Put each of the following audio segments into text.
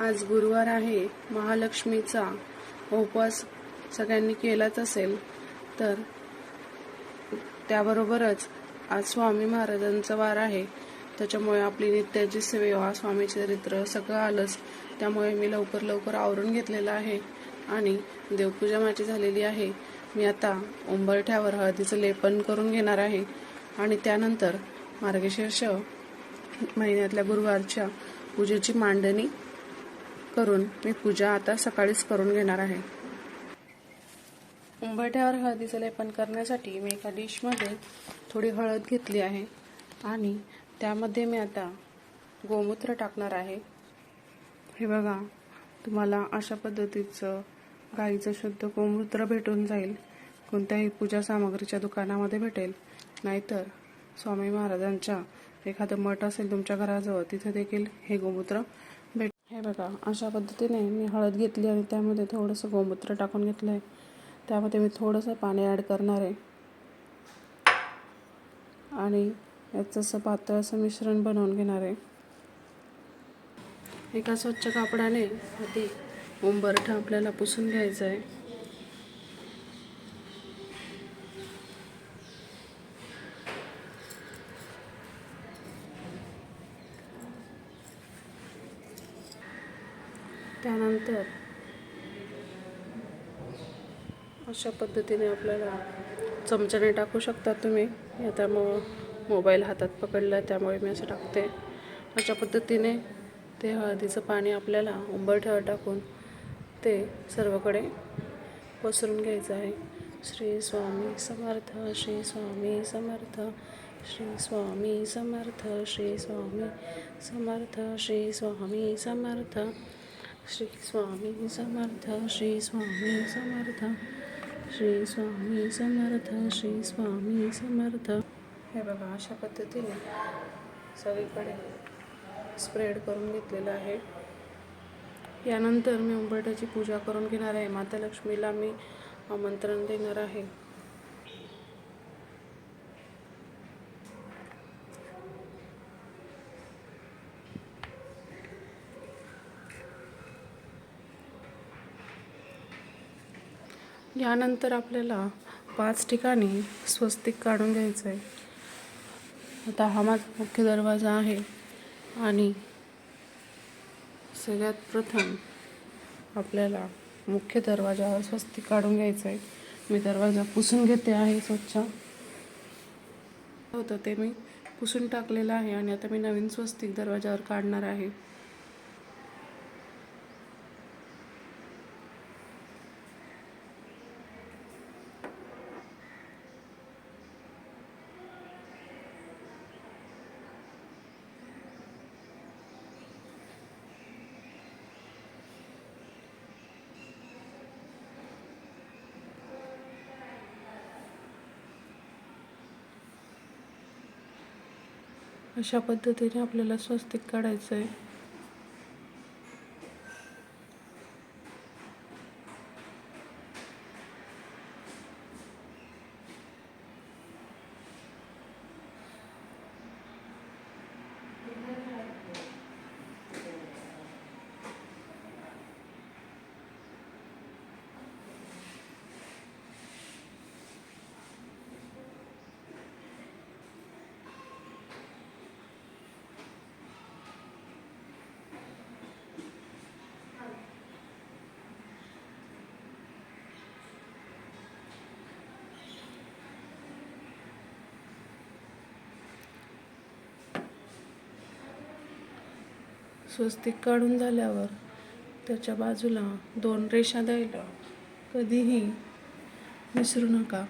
आज गुरुवार आहे महालक्ष्मीचा उपवास सगळ्यांनी केलाच असेल तर त्याबरोबरच आज स्वामी महाराजांचा वार आहे. त्याच्यामुळे आपली नित्याची सेवा स्वामी चरित्र सगळं आलंच. त्यामुळे मी लवकर लवकर आवरून घेतलेलं आहे आणि देवपूजा माझी झालेली आहे. मी आता उंबरठ्यावर हळदीचं लेपन करून घेणार आहे. आणि त्यानंतर मार्गशीर्ष महिन्यातल्या गुरुवारच्या पूजेची मांडणी करून मी पूजा आता सकाळीच करून घेणार आहे. उंबरठ्यावर हळदीचं लेपन करण्यासाठी मी एका डिशमध्ये थोडी हळद घेतली आहे आणि त्यामध्ये मी आता गोमूत्र टाकणार आहे. हे बघा तुम्हाला अशा पद्धतीचं गाईचं शुद्ध गोमूत्र भेटून जाईल. कोणत्याही पूजा सामग्रीच्या दुकानामध्ये भेटेल. नाहीतर स्वामी महाराजांच्या एखादं मठ असेल तुमच्या घराजवळ तिथे देखील हे गोमूत्र हे बघा अशा पद्धतीने मी हळद घेतली आणि त्यामध्ये थोडंसं गोमूत्र टाकून घेतलं आहे त्यामध्ये मी थोडंसं पाणी ॲड करणार आहे. आणि याचं असं पातळ असं मिश्रण बनवून घेणार आहे. एका स्वच्छ कापडाने आधी उंबरठा आपल्याला पुसून घ्यायचा आहे त्यानंतर अशा पद्धतीने आपल्याला चमच्याने टाकू शकता तुम्ही. आता मग मोबाईल हातात पकडला त्यामुळे मी असं टाकते. अशा पद्धतीने ते हळदीचं पाणी आपल्याला उंबरठ्यावर टाकून ते सर्वकडे पसरून घ्यायचं आहे. श्री स्वामी समर्थ श्री स्वामी समर्थ श्री स्वामी समर्थ श्री स्वामी समर्थ श्री स्वामी समर्थ. श्री स्वामी समर्थ श्री स्वामी समर्थ श्री स्वामी समर्थ श्री स्वामी समर्थ. हे बघा अशा पद्धतीने सगळीकडे स्प्रेड करून घेतलेलं आहे. यानंतर मी उंबरठ्याची पूजा करून घेणार आहे. माता लक्ष्मीला मी आमंत्रण देणार आहे. यानंतर आपल्याला पाच ठिकाणी स्वस्तिक काढून घ्यायचं आहे. आता हा माझा मुख्य दरवाजा आहे आणि सगळ्यात प्रथम आपल्याला मुख्य दरवाजावर स्वस्तिक काढून घ्यायचं आहे. मी दरवाजा पुसून घेते आहे स्वच्छ. होतं ते मी पुसून टाकलेलं आहे आणि आता मी नवीन स्वस्तिक दरवाजावर काढणार आहे. अशा पद्धतीने आपल्याला स्वस्तिक काढायचं आहे स्वस्तिक काढून झाल्यावर त्याच्या बाजूला दोन रेषा द्यायला कधीही विसरू नका.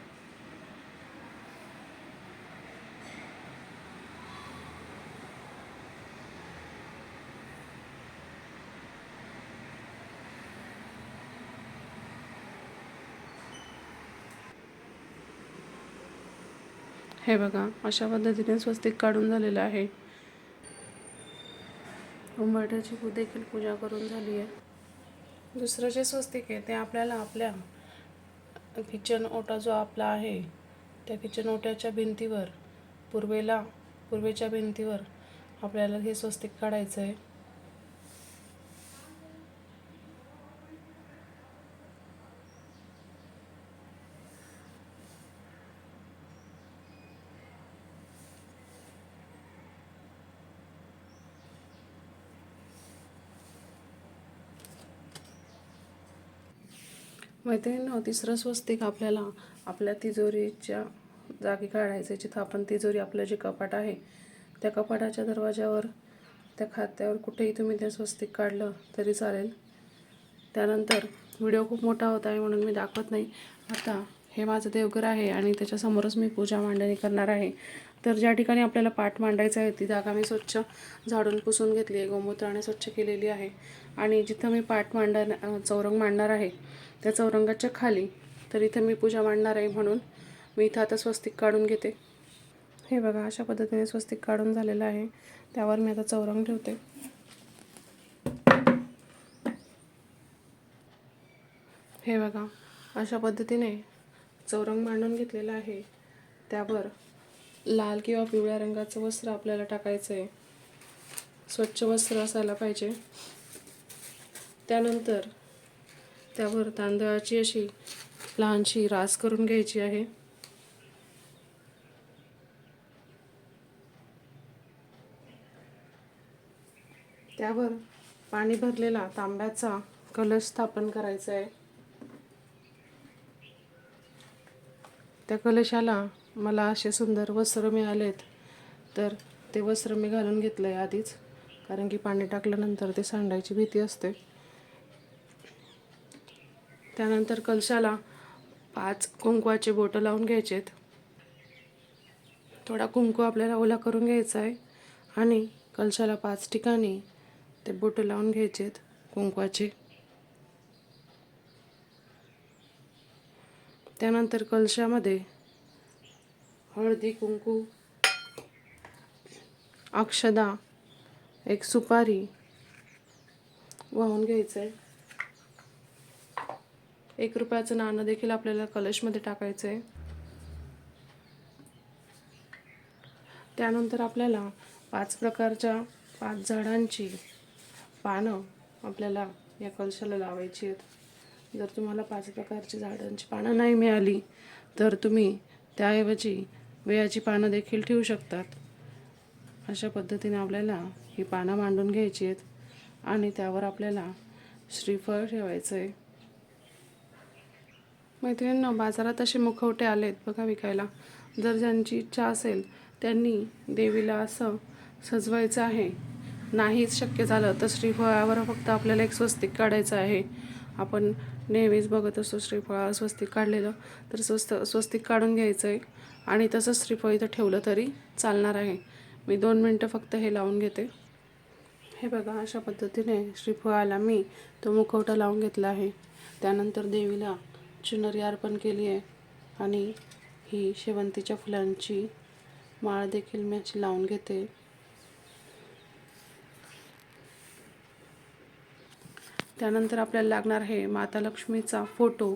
हे बघा अशा पद्धतीने स्वस्तिक काढून झालेलं आहे. उंबरठ्याची देखील पूजा करून झाली आहे. दुसरं जे स्वस्तिक आहे ते आपल्याला आपल्या किचन ओटा जो आपला आहे त्या किचन ओट्याच्या भिंतीवर पूर्वेला पूर्वेच्या भिंतीवर आपल्याला हे स्वस्तिक काढायचं आहे. मैत्रिणींनो तिसरं स्वस्तिक आपल्याला आपल्या तिजोरीच्या जागी काढायचं जिथं आपण तिजोरी आपलं जे कपाट आहे त्या कपाटाच्या दरवाजावर त्या खात्यावर कुठेही तुम्ही ते स्वस्तिक काढलं तरी चालेल. त्यानंतर व्हिडिओ खूप मोठा होत आहे म्हणून मी दाखवत नाही. आता हे माझं देवघर आहे आणि त्याच्यासमोरच मी पूजा मांडणी करणार आहे. तर ज्या ठिकाणी आपल्याला पाठ मांडायचं आहे ती जागा मी स्वच्छ झाडून पुसून घेतली आहे गोमूत्राने स्वच्छ केलेली आहे. आणि जिथं मी पाठ मांडा चौरंग मांडणार आहे त्या चौरंगाच्या खाली तर इथं मी पूजा मांडणार आहे म्हणून मी इथं आता स्वस्तिक काढून घेते. हे बघा अशा पद्धतीने स्वस्तिक काढून झालेलं आहे. त्यावर मी आता चौरंग ठेवते. हे बघा अशा पद्धतीने चौरंग मांडून घेतलेला आहे. त्यावर लाल किंवा पिवळ्या रंगाचं वस्त्र आपल्याला टाकायचं आहे स्वच्छ वस्त्र असायला पाहिजे. त्यानंतर त्यावर तांदळाची अशी लहानशी रास करून घ्यायची आहे. त्यावर पाणी भरलेला तांब्याचा कलश स्थापन करायचा आहे त्या कलशाला मला असे सुंदर वस्त्र मिळालेत. तर ते वस्त्र मी घालून घेतलं आहे आधीच कारण की पाणी टाकल्यानंतर ते सांडायची भीती असते. त्यानंतर कलशाला पाच कुंकवाचे बोटं लावून घ्यायचेत. थोडा कुंकू आपल्याला ओला करून घ्यायचा आहे आणि कलशाला पाच ठिकाणी ते बोटं लावून घ्यायचेत कुंकवाचे. त्यानंतर कलशामध्ये हळदी कुंकू अक्षदा एक सुपारी वाहून घ्यायचं आहे एक रुपयाचं नाणं देखील आपल्याला कलशमध्ये टाकायचं आहे त्यानंतर आपल्याला पाच प्रकारच्या पाच झाडांची पानं आपल्याला या कलशाला लावायची आहेत. जर तुम्हाला पाच प्रकारची झाडांची पानं नाही मिळाली तर तुम्ही त्याऐवजी वेयाची पानं देखील ठेवू शकतात. अशा पद्धतीने आपल्याला ही पानं मांडून घ्यायची आहेत आणि त्यावर आपल्याला श्रीफळ ठेवायचं आहे मैत्रिणींना बाजारात असे मुखवटे आलेत बघा विकायला. जर ज्यांची इच्छा असेल त्यांनी देवीला असं सजवायचं आहे. नाहीच शक्य झालं तर श्रीफळावर फक्त आपल्याला एक स्वस्तिक काढायचं आहे. आपण नेहमीच बघत असतो श्रीफळा. स्वस्तिक काढलेलं तर स्वस्त स्वस्तिक काढून घ्यायचं आहे आणि तसंच श्रीफळ इथं ठेवलं तरी चालणार आहे. मी दोन मिनटं फक्त हे लावून घेते. हे बघा अशा पद्धतीने श्रीफळाला मी तो मुखवटा लावून घेतला आहे. त्यानंतर देवीला चुनरी अर्पण केली आहे. आणि ही शेवंतीच्या फुलांची माळ देखील मी अशी लावून घेते. त्यानंतर आपल्याला लागणार आहे माता लक्ष्मीचा फोटो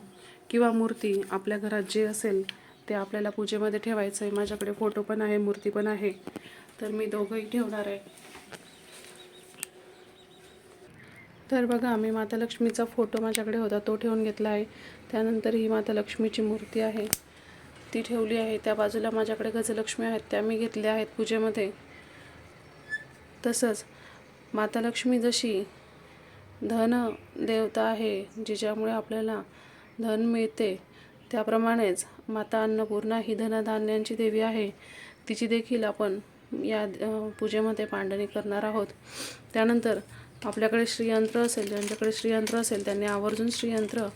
किंवा मूर्ती. आपल्या घरात जे असेल ते आपल्याला पूजेमध्ये ठेवायचं आहे. माझ्याकडे फोटो पण आहे मूर्ती पण आहे. तर मी दोघंही ठेवणार आहे. तर बघा मी माता लक्ष्मीचा फोटो माझ्याकडे होता तो ठेवून घेतला आहे. त्यानंतर ही माता लक्ष्मीची मूर्ती आहे. ती ठेवली आहे. त्या बाजूला माझ्याकडे गजलक्ष्मी आहेत. त्या मी घेतल्या आहेत पूजेमध्ये. तसंच माता लक्ष्मी जशी धन देवता आहे जिच्यामुळे आपल्याला धन मिळते. त्याप्रमाणेच माता अन्नपूर्णा ही धनधान्यांची देवी आहे. तिची देखील आपण या पूजेमध्ये मांडणी करणार आहोत. त्यानंतर आपल्याकडे श्रीयंत्र असेल ज्यांच्याकडे श्रीयंत्र असेल त्यांनी आवर्जून श्रीयंत्र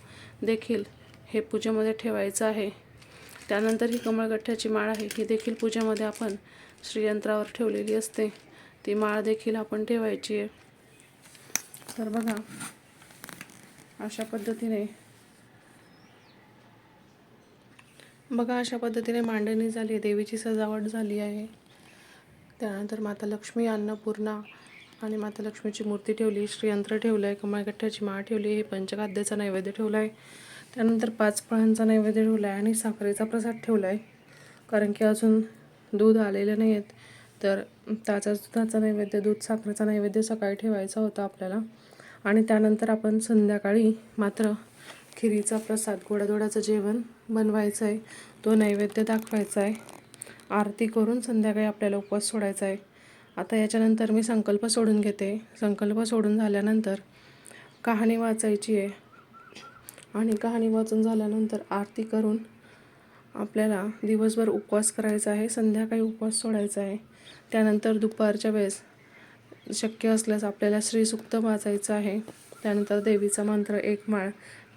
देखील हे पूजेमध्ये ठेवायचं आहे. त्यानंतर ही कमळगठ्ठ्याची माळ आहे. ही देखील पूजेमध्ये आपण श्रीयंत्रावर ठेवलेली असते. ती माळ देखील आपण ठेवायची आहे. तर बघा अशा पद्धतीने बघा अशा पद्धतीने मांडणी झाली आहे देवीची सजावट झाली आहे. त्यानंतर माता लक्ष्मी अन्नपूर्णा आणि माता लक्ष्मीची मूर्ती ठेवली श्रीयंत्र ठेवलं आहे कमळगठ्ठ्याची माळ ठेवली आहे पंचखाद्याचा नैवेद्य ठेवला आहे त्यानंतर पाच फळांचा नैवेद्य ठेवला आहे आणि साखरेचा प्रसाद ठेवला आहे कारण की अजून दूध आलेलं नाही आहेत तर त्याचा दुधाचा नैवेद्य दूध साखरेचा नैवेद्य सकाळी ठेवायचा होता आपल्याला. आणि त्यानंतर आपण संध्याकाळी मात्र खिरीचा प्रसाद गोडाधोडाचं जेवण बनवायचं आहे तो नैवेद्य दाखवायचा आहे आरती करून संध्याकाळी आपल्याला उपवास सोडायचा आहे आता याच्यानंतर मी संकल्प सोडून घेते. संकल्प सोडून झाल्यानंतर कहाणी वाचायची आहे आणि कहाणी वाचून झाल्यानंतर आरती करून आपल्याला दिवसभर उपवास करायचा आहे संध्याकाळी उपवास सोडायचा आहे त्यानंतर दुपारच्या वेळेस शक्य असल्यास आपल्याला श्रीसुक्त वाचायचं आहे. त्यानंतर देवीचा मंत्र एक माळ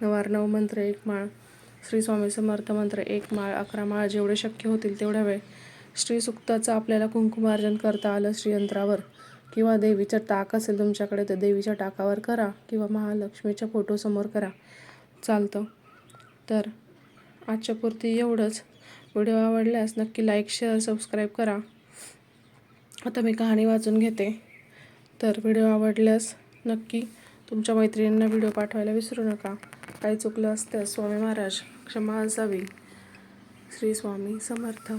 नवार्णव मंत्र एक माळ श्री स्वामी समर्थ मंत्र एक माळ अकरा माळ जेवढे शक्य होतील तेवढ्या वेळ श्रीसुक्ताचं आपल्याला कुंकुमार्जन करता आलं श्रीयंत्रावर. किंवा देवीचं टाक असेल तुमच्याकडे तर देवीच्या टाकावर करा किंवा महालक्ष्मीच्या फोटोसमोर करा. चालतं. तर आजच्या पुरती एवढंच. व्हिडिओ आवडल्यास नक्की लाईक शेअर सबस्क्राईब करा. आता मी कहाणी वाचून घेते. तर व्हिडिओ आवडल्यास नक्की तुमच्या मैत्रिणींना व्हिडिओ पाठवायला विसरू नका. काही चुकलं असतं स्वामी महाराज क्षमा असावी. श्री स्वामी समर्थ.